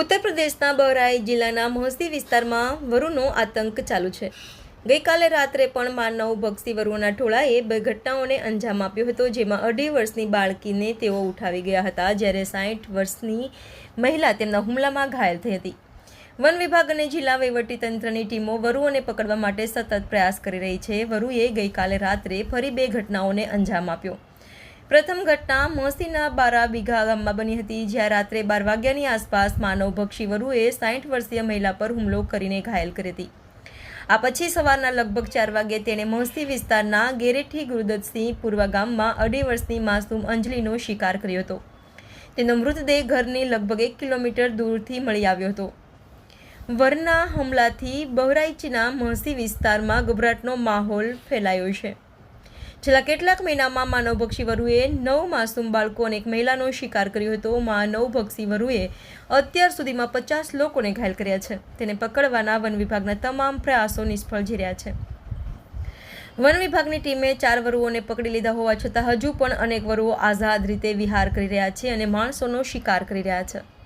ઉત્તર પ્રદેશના બહરાઇચ જિલ્લાના મોહસી વિસ્તારમાં વરુનો આતંક ચાલુ છે. ગઈકાલે રાત્રે પણ માનવ ભક્ષી વરુઓના ટોળાએ બે ઘટનાઓને અંજામ આપ્યો હતો, જેમાં અઢી વર્ષની બાળકીને તેઓ ઉઠાવી ગયા હતા, જ્યારે સાઠ વર્ષની મહિલા તેમના હુમલામાં ઘાયલ થઈ હતી. વન વિભાગ અને જિલ્લા વહીવટીતંત્રની ટીમો વરુઓને પકડવા માટે સતત પ્રયાસ કરી રહી છે. વરુએ ગઈકાલે રાત્રે ફરી બે ઘટનાઓને અંજામ આપ્યો. પ્રથમ ઘટના મોસીના બારા બીઘા ગામમાં બની હતી, જ્યાં રાત્રે બાર વાગ્યાની આસપાસ માનવભક્ષી વરુએ સાઠ વર્ષીય મહિલા પર હુમલો કરીને ઘાયલ કરી હતી. આ પછી સવારના લગભગ ચાર વાગ્યે તેણે મહસી વિસ્તારના ગેરેઠી ગુરુદત્તસિંહ પૂર્વ ગામમાં અઢી વર્ષની માસૂમ અંજલિનો શિકાર કર્યો હતો. તેનો મૃતદેહ ઘરની લગભગ એક કિલોમીટર દૂરથી મળી આવ્યો હતો. વરના હુમલાથી બહરાઈચના મહસી વિસ્તારમાં ગભરાટનો માહોલ ફેલાયો છે. છેલ્લા કેટલાક મહિનામાં માનવભક્ષી વરુએ નવ માસૂમ બાળકો અને એક મહિલાનો શિકાર કર્યો હતો. માનવભક્ષી વરુએ અત્યાર સુધીમાં પચાસ લોકોને ઘાયલ કર્યા છે. તેને પકડવાના વન વિભાગના તમામ પ્રયાસો નિષ્ફળ જઈ રહ્યા છે. વન વિભાગની ટીમે ચાર વરુઓને પકડી લીધા હોવા છતાં હજુ પણ અનેક વરુઓ આઝાદ રીતે વિહાર કરી રહ્યા છે અને માણસોનો શિકાર કરી રહ્યા છે.